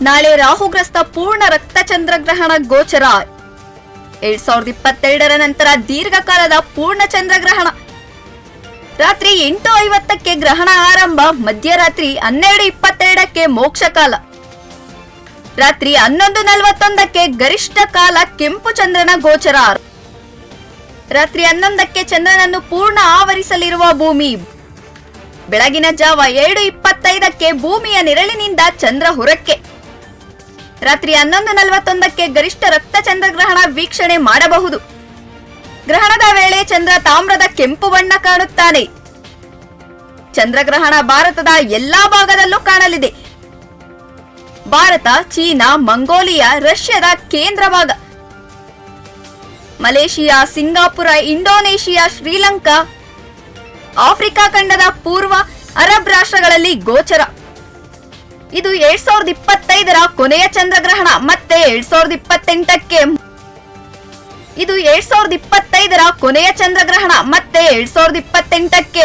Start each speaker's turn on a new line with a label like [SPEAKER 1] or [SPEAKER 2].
[SPEAKER 1] ನಾಳೆ ರಾಹುಗ್ರಸ್ತ ಪೂರ್ಣ ರಕ್ತ ಚಂದ್ರಗ್ರಹಣ ಗೋಚರ. ಎರಡ್ ಸಾವಿರದ ಇಪ್ಪತ್ತೆರಡರ ನಂತರ ದೀರ್ಘಕಾಲದ ಪೂರ್ಣ ಚಂದ್ರಗ್ರಹಣ. ರಾತ್ರಿ ಎಂಟು ಐವತ್ತಕ್ಕೆ ಗ್ರಹಣ ಆರಂಭ, ಮಧ್ಯರಾತ್ರಿ ಹನ್ನೆರಡು ಇಪ್ಪತ್ತೆರಡಕ್ಕೆ ಮೋಕ್ಷ ಕಾಲ ರಾತ್ರಿ ಹನ್ನೊಂದು ನಲವತ್ತೊಂದಕ್ಕೆ ಗರಿಷ್ಠ ಕಾಲ ಕೆಂಪು ಚಂದ್ರನ ಗೋಚರ. ರಾತ್ರಿ ಹನ್ನೊಂದಕ್ಕೆ ಚಂದ್ರನನ್ನು ಪೂರ್ಣ ಆವರಿಸಲಿರುವ ಭೂಮಿ. ಬೆಳಗಿನ ಜಾವ ಎರಡು ಇಪ್ಪತ್ತೈದಕ್ಕೆ ಭೂಮಿಯ ನೆರಳಿನಿಂದ ಚಂದ್ರ ಹೊರಕ್ಕೆ. ರಾತ್ರಿ ಹನ್ನೊಂದು ನಲವತ್ತೊಂದಕ್ಕೆ ಗರಿಷ್ಠ ರಕ್ತ ಚಂದ್ರಗ್ರಹಣ ವೀಕ್ಷಣೆ ಮಾಡಬಹುದು. ಗ್ರಹಣದ ವೇಳೆ ಚಂದ್ರ ತಾಮ್ರದ ಕೆಂಪು ಬಣ್ಣ ಕಾಣುತ್ತಾನೆ. ಚಂದ್ರಗ್ರಹಣ ಭಾರತದ ಎಲ್ಲಾ ಭಾಗದಲ್ಲೂ ಕಾಣಲಿದೆ. ಭಾರತ, ಚೀನಾ, ಮಂಗೋಲಿಯಾ, ರಷ್ಯಾದ ಕೇಂದ್ರ ಭಾಗ. Malaysia, Singapore, Indonesia, Sri Lanka, Africa ಖಂಡದ ಪೂರ್ವ ಅರಬ್ ರಾಷ್ಟ್ರಗಳಲ್ಲಿ ಗೋಚರ. ಇದು ಎರಡ್ ಸಾವಿರದ ಇಪ್ಪತ್ತೈದರ ಕೊನೆಯ ಚಂದ್ರಗ್ರಹಣ, ಮತ್ತೆ ಎರಡ್ ಸಾವಿರದ ಇಪ್ಪತ್ತೆಂಟಕ್ಕೆ. ಇದು ಎರಡ್ ಸಾವಿರದ ಇಪ್ಪತ್ತೈದರ ಕೊನೆಯ ಚಂದ್ರಗ್ರಹಣ, ಮತ್ತೆ ಎರಡ್ ಸಾವಿರದ ಇಪ್ಪತ್ತೆಂಟಕ್ಕೆ.